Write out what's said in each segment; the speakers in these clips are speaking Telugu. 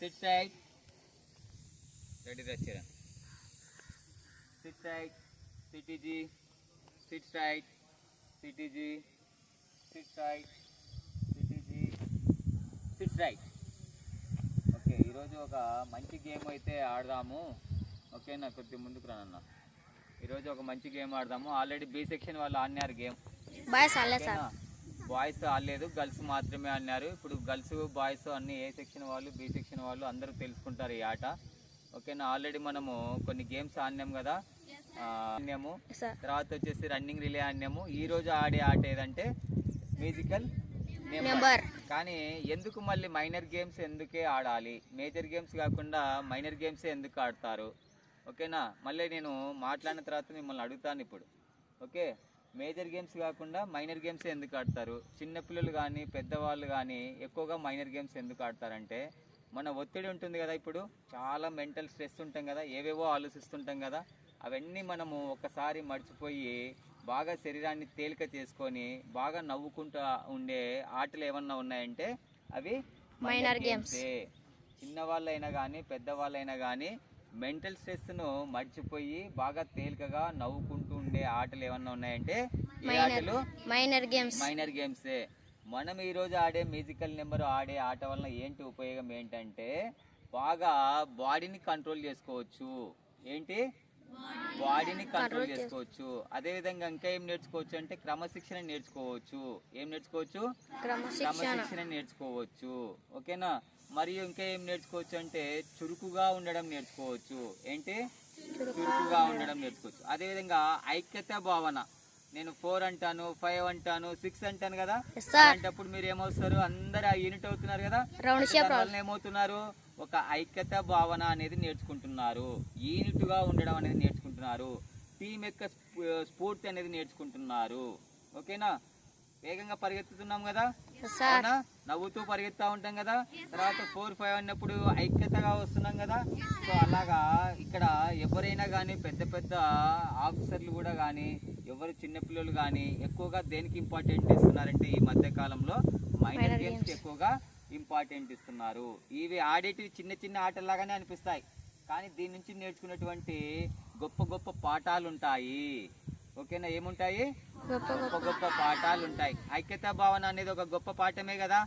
సిట్ రైట్ రెడీ రచ్చరా సిట్ రైట్ సిటీజీ సిట్ రైట్ సిటీజీ సిట్ రైట్ సిటీజీ సిట్ రైట్ ఓకే ఈరోజు ఒక మంచి గేమ్ అయితే ఆడదాము. ఓకేనా కొద్దిగా ముందుకు రానన్న. ఈరోజు ఒక మంచి గేమ్ ఆడదాము. ఆల్రెడీ బి సెక్షన్ వాళ్ళు ఆడినారు గేమ్ బాయ్ సాలే సార్. బాయ్స్ ఆడలేదు గర్ల్స్ మాత్రమే ఆడినారు. ఇప్పుడు గర్ల్స్ బాయ్స్ అన్ని ఏ సెక్షన్ వాళ్ళు బి సెక్షన్ వాళ్ళు అందరూ తెలుసుకుంటారు ఈ ఆట. ఓకేనా? ఆల్రెడీ మనము కొన్ని గేమ్స్ ఆడినాం కదా? ఆడినాము. తర్వాత వచ్చేసి రన్నింగ్ రిలే ఆడినాము. ఈ రోజు ఆడే ఆట ఏదంటే మ్యూజికల్ నెంబర్. కానీ ఎందుకు మళ్ళీ మైనర్ గేమ్స్ ఎందుకే ఆడాలి? మేజర్ గేమ్స్ కాకుండా మైనర్ గేమ్స్ ఎందుకు ఆడతారు? ఓకేనా? మళ్ళీ నేను మాట్లాడిన తర్వాత మిమ్మల్ని అడుగుతాను ఇప్పుడు. ఓకే? మేజర్ గేమ్స్ కాకుండా మైనర్ గేమ్స్ ఎందుకు ఆడతారు చిన్నపిల్లలు కానీ పెద్దవాళ్ళు కానీ ఎక్కువగా మైనర్ గేమ్స్ ఎందుకు ఆడతారంటే మన ఒత్తిడి ఉంటుంది కదా ఇప్పుడు చాలా మెంటల్ స్ట్రెస్ ఉంటాం కదా ఏవేవో ఆలోచిస్తుంటాం కదా అవన్నీ మనము ఒకసారి మర్చిపోయి బాగా శరీరాన్ని తేలిక చేసుకొని బాగా నవ్వుకుంటూ ఉండే ఆటలు ఏమన్నా ఉన్నాయంటే అవి games. ఏ. చిన్నవాళ్ళైనా కానీ పెద్దవాళ్ళైనా కానీ మెంటల్ స్ట్రెస్ను మర్చిపోయి బాగా తేలికగా నవ్వుకుంటూ ఉండే ఆటలు ఏమన్నా ఉన్నాయంటే ఈ మైనర్ ఆటలు? Minor games. మైనర్ గేమ్సే. మనం ఈ రోజు ఆడే మ్యూజికల్ నెంబర్ ఆడే ఆట వలన ఏంటి ఉపయోగం ఏంటంటే బాగా బాడీని కంట్రోల్ చేసుకోవచ్చు. ఏంటి? బాడీని కంట్రోల్ చేసుకోవచ్చు. అదే విధంగా ఇంకా ఏం నేర్చుకోవచ్చు అంటే క్రమశిక్షణ నేర్చుకోవచ్చు. ఏం నేర్చుకోవచ్చు? క్రమశిక్షణ. నేర్చుకోవచ్చు. ఓకేనా? మరియు ఇంకా ఏం నేర్చుకోవచ్చు అంటే చురుకుగా ఉండడం నేర్చుకోవచ్చు. ఏంటి? చురుకుగా ఉండడం. నేర్చుకోవచ్చు. అదే విధంగా ఐక్యత భావన. నేను ఫోర్ అంటాను ఫైవ్ అంటాను సిక్స్ అంటాను కదా. అలాంటప్పుడు మీరు ఏమవుతారు? అందరు ఆ యూనిట్ అవుతున్నారు కదా? ఏమవుతున్నారు? ఒక ఐక్యత భావన అనేది నేర్చుకుంటున్నారు. యూనిట్గా ఉండడం అనేది నేర్చుకుంటున్నారు. టీం యొక్క స్ఫూ- స్ఫూర్తి అనేది నేర్చుకుంటున్నారు. ఓకేనా? వేగంగా పరిగెత్తుతున్నాం కదా? నవ్వుతూ పరిగెత్తా ఉంటాం కదా? తర్వాత ఫోర్ ఫైవ్ అన్నప్పుడు ఐక్యతగా వస్తున్నాం కదా? సో అలాగా ఇక్కడ ఎవరైనా కానీ పెద్ద పెద్ద ఆఫీసర్లు కూడా కానీ ఎవరు చిన్నపిల్లలు కానీ ఎక్కువగా దేనికి ఇంపార్టెంట్ ఇస్తున్నారంటే ఈ మధ్య కాలంలో మైనర్ గేమ్స్. ఎక్కువగా ఇంపార్టెంట్ ఇస్తున్నారు. ఇవి ఆడేటివి చిన్న చిన్న ఆటల్లాగానే అనిపిస్తాయి. కానీ దీని నుంచి నేర్చుకున్నటువంటి గొప్ప గొప్ప పాఠాలు ఉంటాయి ఓకేనా? ఏముంటాయి? గొప్ప గొప్ప పాఠాలు ఉంటాయి ఐక్యతా భావన అనేది ఒక గొప్ప పాఠమే కదా?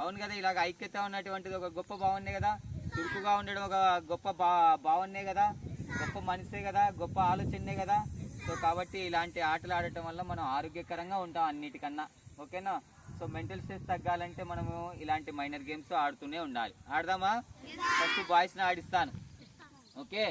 అవును కదా? ఇలాగ ఐక్యత ఉన్నటువంటిది ఒక గొప్ప భావనే కదా? చురుకుగా ఉండడం ఒక గొప్ప భా భావనే కదా గొప్ప మనిషే కదా గొప్ప ఆలోచనే కదా. సో కాబట్టి ఇలాంటి ఆటలు ఆడటం వల్ల మనం ఆరోగ్యకరంగా ఉంటాం అన్నిటికన్నా. ఓకేనా? సో మెంటల్ స్ట్రెస్ తగ్గాలంటే మనము ఇలాంటి మైనర్ గేమ్స్ ఆడుతూనే ఉండాలి. ఆడదామా? ఫస్ట్ బాయ్స్ని ఆడిస్తాను. ఓకే?